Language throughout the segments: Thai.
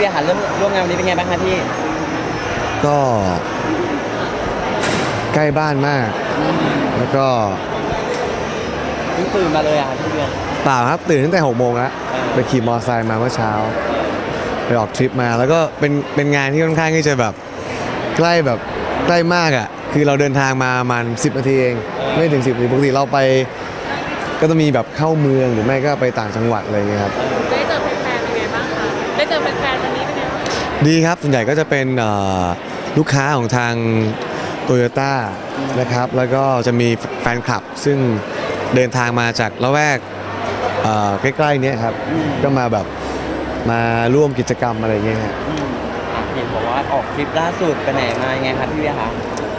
เวียค่ะเริ่มร่วมงานวันนี้เป็นไงบ้างคะพี่ ก็ใกล้บ้านมาก แล้วก็เพิ่งตื่นมาเลยอะพี่เวีย เปล่าครับตื่นตั้งแต่6โมงแล้วเออไปขี่มอเตอร์ไซค์มาเมื่อเช้า ไปออกทริปมาแล้วก็เป็นเป็นงานที่ค่อนข้างที่จะแบบใกล้แบบใกล้มากอะ คือเราเดินทางมาประมาณ10 นาทีเอง ไม่ถึง 10นาทีปกติเราไป ก็ต้องมีแบบเข้าเมืองหรือไม่ก็ไปต่างจังหวัดอะไรเงี้ยครับ ได้ ดีครับ ส่วนใหญ่ก็จะเป็นเอ่อลูกค้าของทางโตโยต้านะครับ แล้วก็จะมีแฟนคลับ ซึ่งเดินทางมาจากละแวกเอ่อใกล้ๆเนี้ยครับ ก็มาแบบมาร่วมกิจกรรมอะไรเงี้ยฮะอืมเห็นบอกว่าออกทริปล่าสุดไปไหนมายังไงครับพี่เวียคะ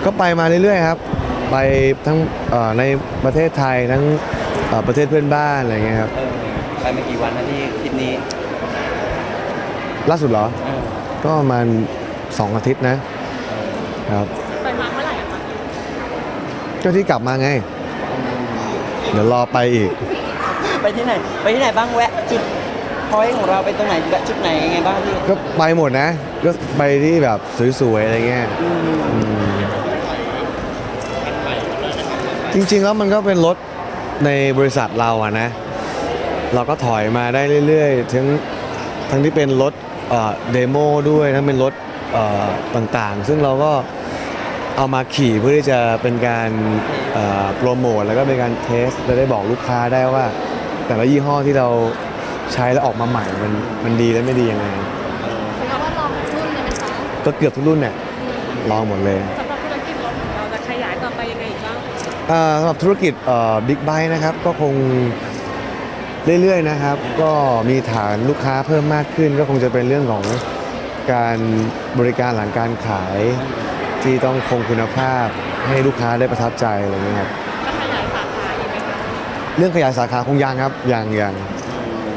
ก็ไปมาเรื่อยๆครับ ไปทั้งเอ่อในประเทศไทยทั้งเอ่อประเทศเพื่อนบ้านอะไรเงี้ยครับเออไปมากี่วันนะพี่ทริปนี้ ล่าสุดเหรอเออ ก็ประมาณสองอาทิตย์นะครับไปมาเมื่อไหร่อะคะก็ที่กลับมาไง เดี๋ยวรอไปอีก ไปที่ไหน ไปที่ไหนบ้างแวะ จุดพอยของเราไปตรงไหนแวะจุดไหนยังไงบ้างพี่ก็ไปหมดนะ ก็ไปที่แบบสวยๆอะไรเงี้ยอืมอืมจริงๆแล้วมันก็เป็นรถในบริษัทเราอะนะ เราก็ถอยมาได้เรื่อยๆ ทั้งทั้งที่เป็นรถ เดโมด้วยทั้งเป็นรถเอ่อต่างๆ ซึ่งเราก็เอามาขี่เพื่อที่จะเป็นการเอ่อโปรโมทแล้วก็เป็นการเทสจะได้บอกลูกค้าได้ว่า แต่ละยี่ห้อที่เราใช้แล้วออกมาใหม่มันมันดีและไม่ดียังไงเพราะว่าลองทุกรุ่นเลยนะคะก็เกือบทุกรุ่นเนี่ยลองหมดเลยสำหรับธุรกิจรถของเราจะขยายต่อไปยังไงอีกบ้างอ่าสำหรับธุรกิจบิ๊กไบ e นะครับก็คง เรื่อยๆนะครับ ก็มีฐานลูกค้าเพิ่มมากขึ้น ก็คงจะเป็นเรื่องของการบริการหลังการขาย ที่ต้องคงคุณภาพให้ลูกค้าได้ประทับใจอะไรเงี้ยครับจะขยายสาขาอีกไหมคะเรื่องขยายสาขาคงยังครับยังยัง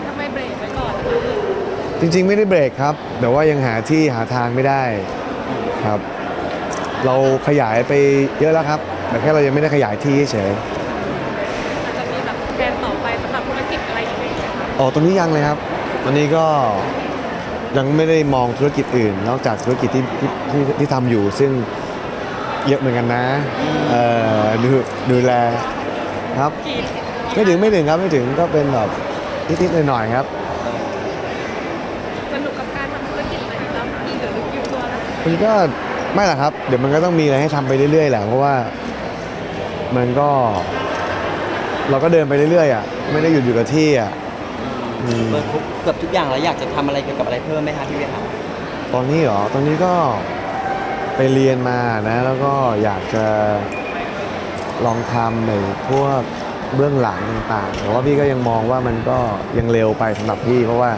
ทำไมเบรกไว้ก่อนนะคะจริง ๆ ไม่ได้เบรกครับ แต่ว่ายังหาที่หาทางไม่ได้ครับ เราขยายไปเยอะแล้วครับ แต่แค่เรายังไม่ได้ขยายที่เฉย อาจจะมีแบบแผนต่อไปสำหรับธุรกิจอะไร อีกไหมคะอ๋อตรงนี้ยังเลยครับตอนนี้ก็ยังไม่ได้มองธุรกิจอื่น นอกจากธุรกิจที่ที่ที่ที่ทำอยู่ ซึ่งเยอะเหมือนกันนะเอ่อดูดูแลครับ กี่ไม่ถึงไม่ถึงครับไม่ถึงก็เป็นแบบนิดๆหน่อยๆครับ สนุกกับการทำธุรกิจไหมแล้วมีหรืออยู่ตัวแล้วมันก็ไม่หรอกครับ เดี๋ยวมันก็ต้องมีอะไรให้ทำไปเรื่อยๆแหละเพราะว่ามันก็ เราก็เดินไปเรื่อยๆอะไม่ได้หยุดอยู่กับที่อะอืม เปิดครบเกือบทุกอย่างแล้วอยากจะทำอะไรเกี่ยวกับอะไรเพิ่มไหมคะพี่เวียคะตอนนี้เหรอ ตอนนี้ก็ไปเรียนมานะ แล้วก็อยากจะลองทำในพวกเบื้องหลังต่างๆ แต่ว่าพี่ก็ยังมองว่ามันก็ยังเร็วไปสำหรับพี่ เพราะว่า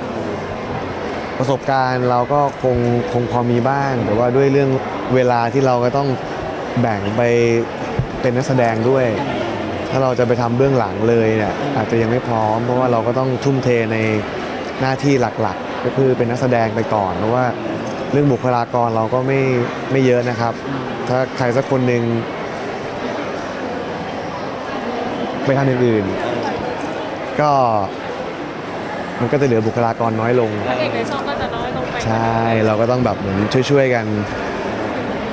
ประสบการณ์เราก็คงคงพอมีบ้าง แต่ว่าด้วยเรื่องเวลาที่เราก็ต้องแบ่งไปเป็นนักแสดงด้วย ถ้าเราจะไปทำเบื้องหลังเลยเนี่ยอาจจะยังไม่พร้อม เพราะว่าเราก็ต้องทุ่มเทในหน้าที่หลักๆ ก็คือเป็นนักแสดงไปก่อน เพราะว่าเรื่องบุคลากรเราก็ไม่ไม่เยอะนะครับ ถ้าใครสักคนหนึ่งไปทำอย่างอื่น ก็มันก็จะเหลือบุคลากรน้อยลงพระเอกในช่องก็จะน้อยลงไปใช่เราก็ต้องแบบเหมือนช่วยๆกัน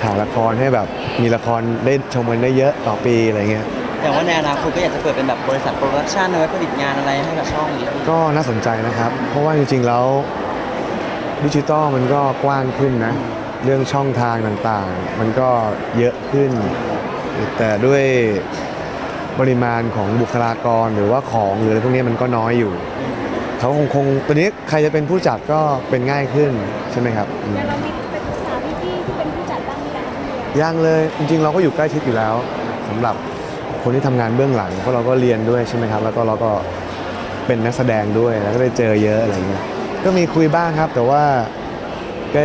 ถ่ายละครให้แบบมีละครได้ชมกันได้เยอะต่อปีอะไรเงี้ย แต่ว่าในอนาคตก็อยากจะเปิดเป็นแบบบริษัทโปรดักชันเอาไว้ผลิตงานอะไรให้กับช่องนี้ก็น่าสนใจนะครับ เพราะว่าจริงๆแล้วดิจิตอลมันก็กว้างขึ้นนะ เรื่องช่องทางต่างๆ มันก็เยอะขึ้น แต่ด้วยปริมาณของบุคลากรหรือว่าของหรืออะไรพวกนี้มันก็น้อยอยู่ เขาคงคงตอนนี้ใครจะเป็นผู้จัดก็เป็นง่ายขึ้นใช่ไหมครับอืมแล้วเรามีไปปรึกษาพี่ๆที่เป็นผู้จัดบ้างหรือยังคะพี่เวียยังเลยจริงๆเราก็อยู่ใกล้ชิดอยู่แล้วสำหรับ คนที่ทำงานเบื้องหลังเพราะเราก็เรียนด้วยใช่ไหมครับ แล้วก็เราก็เป็นนักแสดงด้วยแล้วก็ได้เจอเยอะอะไรเงี้ยก็มีคุยบ้างครับ แต่ว่าก็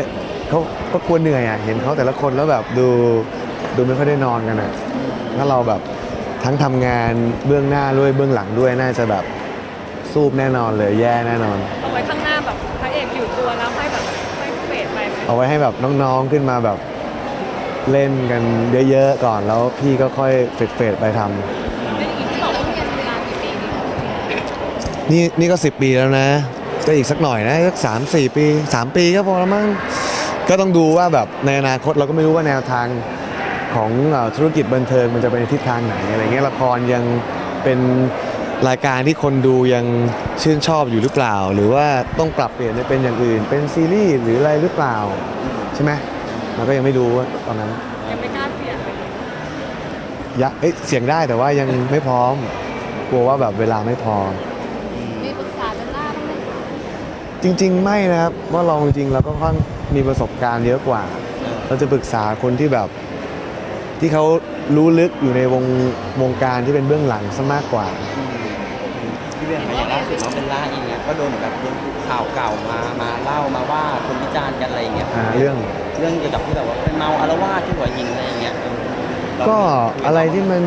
เขาก็กลัวเหนื่อยอะเห็นเขาแต่ละคนแล้วแบบดูดูไม่ค่อยได้นอนกันอะถ้าเราแบบทั้งทำงานเบื้องหน้าด้วยเบื้องหลังด้วยน่าจะแบบสูบแน่นอนเลยแย่แน่นอนเอาไว้ข้างหน้าแบบพระเอกอยู่ตัวแล้วให้แบบให้เฟดไปไหมเอาไว้ให้แบบน้องๆขึ้นมาแบบ เล่นกันเยอะๆก่อนแล้วพี่ก็ค่อยเฟดๆไปทำ นี่นี่ก็ 10 ปีแล้วนะ ก็อีกสักหน่อยนะสักสามสี่ปีสามปีก็พอแล้วมั้งก็ต้องดูว่าแบบในอนาคตเราก็ไม่รู้ว่าแนวทางของเอ่อธุรกิจบันเทิงมันจะไปในทิศทางไหนอะไรเงี้ยละครยังเป็นรายการที่คนดูยังชื่นชอบอยู่หรือเปล่า หรือว่าต้องปรับเปลี่ยนไปเป็นอย่างอื่น เป็นซีรีส์หรืออะไรหรือเปล่า ใช่ไหม เราก็ยังไม่รู้ว่าตอนนั้นยังไม่กล้าเสี่ยงเลยยะเอ้ยเสียงได้แต่ว่ายังไม่พร้อม กลัวว่าแบบเวลาไม่พอ มีปรึกษาเบลล่าบ้างไหมคะจริง ๆ ไม่นะครับเพราะเราจริงๆเราก็ค่อนมีประสบการณ์เยอะกว่า เราจะปรึกษาคนที่แบบ ที่เขารู้ลึกอยู่ในวงวงการที่เป็นเบื้องหลังซะมากกว่า พี่เวียค่ะอย่างล่าสุดน้องเบลล่าเองเนี่ยก็โดนเหมือนกับโดนข่าวเก่ามามาเล่ามาว่าคนวิจารณ์กันอะไรอย่างเงี้ยอ่าเรื่อง เรื่องเกี่ยวกับที่แบบว่าเป็นเมาอารวาสที่หัวหินอะไรอย่างเงี้ยเก็อะไรที่มัน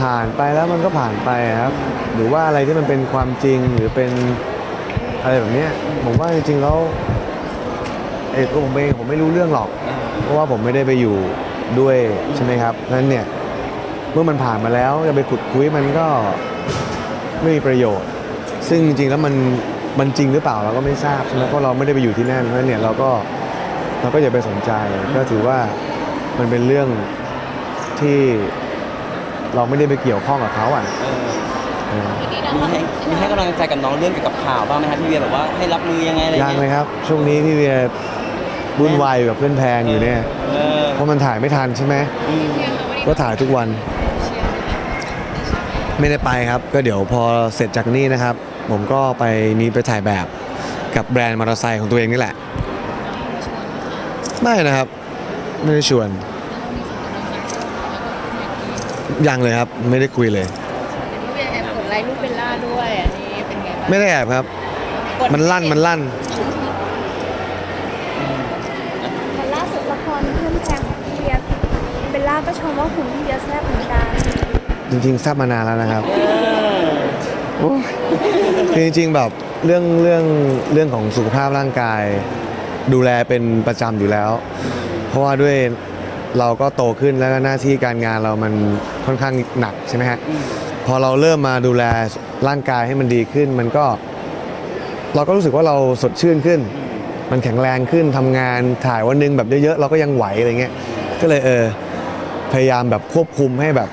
ผ่านไปแล้วมันก็ผ่านไปครับ หรือว่าอะไรที่มันเป็นความจริงหรือเป็นอะไรแบบเนี้ยผมว่าจริงๆแล้วเอกตัวผมเองผมไม่รู้เรื่องหรอก เพราะว่าผมไม่ได้ไปอยู่ด้วยใช่ไหมครับนั้นเนี่ยเมื่อมันผ่านมาแล้วจะไปขุดคุยมันก็ไม่มีประโยชน์ ซึ่งจริงๆแล้วมันมันจริงหรือเปล่าเราก็ไม่ทราบใช่ไหมเพราะเราไม่ได้ไปอยู่ที่นั่นเพราะฉะนั้นเนี่ยเราก็ เราก็อย่าไปสนใจ ก็ถือว่ามันเป็นเรื่องที่เราไม่ได้ไปเกี่ยวข้องกับเขาอะเออเออทีนี้เรามีให้มีให้กำลังใจกับน้องเรื่องเกี่ยวกับข่าวบ้างไหมครับพี่เวียแบบว่าให้รับมือยังไงอะไรยังเลเงี้ยยครับ ช่วงนี้พี่เวียวุ่นวายอยู่กับเพื่อนแพงอยู่เนี่ย เออเพราะมันถ่ายไม่ทันใช่ไหม อืมก็ถ่ายทุกวัน ไม่ได้ไปครับ ก็เดี๋ยวพอเสร็จจากนี่นะครับ ผมก็ไปมีไปถ่ายแบบกับแบรนด์มอเตอร์ไซค์ของตัวเองนี่แหละ ไม่นะครับ ไม่ได้ชวน ยังเลยครับ ไม่ได้คุยเลยพี่เวียแอบกดไลค์รูปเบลล่าด้วยอันนี้เป็นไงบ้างไม่ได้แอบครับมันลั่นมันลั่น แต่ล่าสุดละครเพื่อนแพงของพี่เวียเบลล่าก็ชมว่าหุ่นพี่เวียแซ่บเหมือนกันจริงๆทราบมานานแล้วนะครับเออโอ้ยคือจริงๆแบบเรื่องเรื่องเรื่องของสุขภาพร่างกาย ดูแลเป็นประจำอยู่แล้ว เพราะว่าด้วยเราก็โตขึ้นแล้วก็หน้าที่การงานเรามันค่อนข้างหนักใช่ไหมฮะพอเราเริ่มมาดูแลร่างกายให้มันดีขึ้น มันก็ เราก็รู้สึกว่าเราสดชื่นขึ้น มันแข็งแรงขึ้นทำงานถ่ายวันหนึงแบบเยอะๆ เราก็ยังไหวอะไรเงี้ยก็เลยเออพยายามแบบควบคุมให้แบบ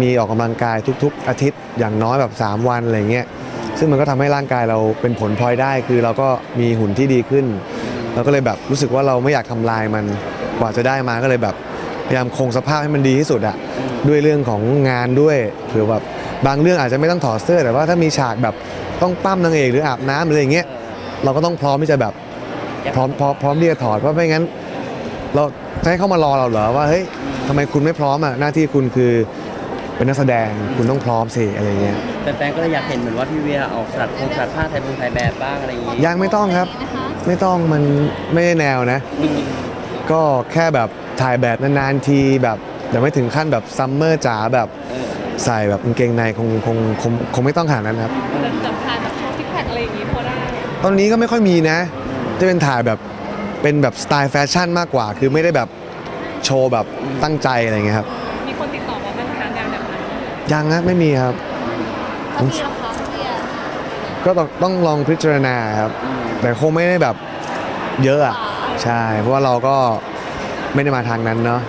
มีออกกำลังกายทุก ๆ อาทิตย์อย่างน้อยแบบ 3 วันอะไรเงี้ยซึ่งมันก็ทำให้ร่างกายเราเป็นผลพลอยได้คือเราก็มีหุ่นที่ดีขึ้น เราก็เลยแบบรู้สึกว่าเราไม่อยากทำลายมันกว่าจะได้มาก็เลยแบบพยายามคงสภาพให้มันดีที่สุดอะด้วยเรื่องของงานด้วยเผื่อแบบบางเรื่องอาจจะไม่ต้องถอดเสื้อแต่ว่าถ้ามีฉากแบบต้องปั้มนางเอกหรืออาบน้ำหรืออะไรอย่างเงี้ยเราก็ต้องพร้อมที่จะแบบพร้อมพร้อมพร้อมที่จะถอดเพราะไม่งั้น เราจะให้เขามารอเราเหรอว่าเฮ้ยทำไมคุณไม่พร้อมอะหน้าที่คุณคือเป็นนักแสดงคุณต้องพร้อมสิอะไรเงี้ยแฟนๆก็เลยอยากเห็นเหมือนว่าพี่เวียออกสัตว์คงสัตว์ผ้าไทยบุงไทยแบบบ้างอะไรอย่างงี้ยังไม่ต้องครับนะคะ ไม่ต้องมันไม่ได้แนวนะอืมก็แค่แบบถ่ายแบบนานๆทีแบบแต่ไม่ถึงขั้นแบบซัมเมอร์จ๋าแบบเออใส่แบบกางเกงในคงคงคงคงไม่ต้องขนาดนั้นครับ แต่จับทานแบบโชว์ซิกแพคอะไรอย่างงี้พอได้ตอนนี้ก็ไม่ค่อยมีนะ จะเป็นถ่ายแบบเป็นแบบสไตล์แฟชั่นมากกว่า คือไม่ได้แบบโชว์แบบตั้งใจอะไรเงี้ยครับ มีคนติดต่อมาบ้างไหมคะงานแบบนั้นยังนะไม่มีครับ เขามีราคาพี่เวีย ก็ต้องต้องลองพิจารณาครับ แต่คงไม่ได้แบบเยอะอะ ใช่ เพราะว่าเราก็ไม่ได้มาทางนั้นเนาะ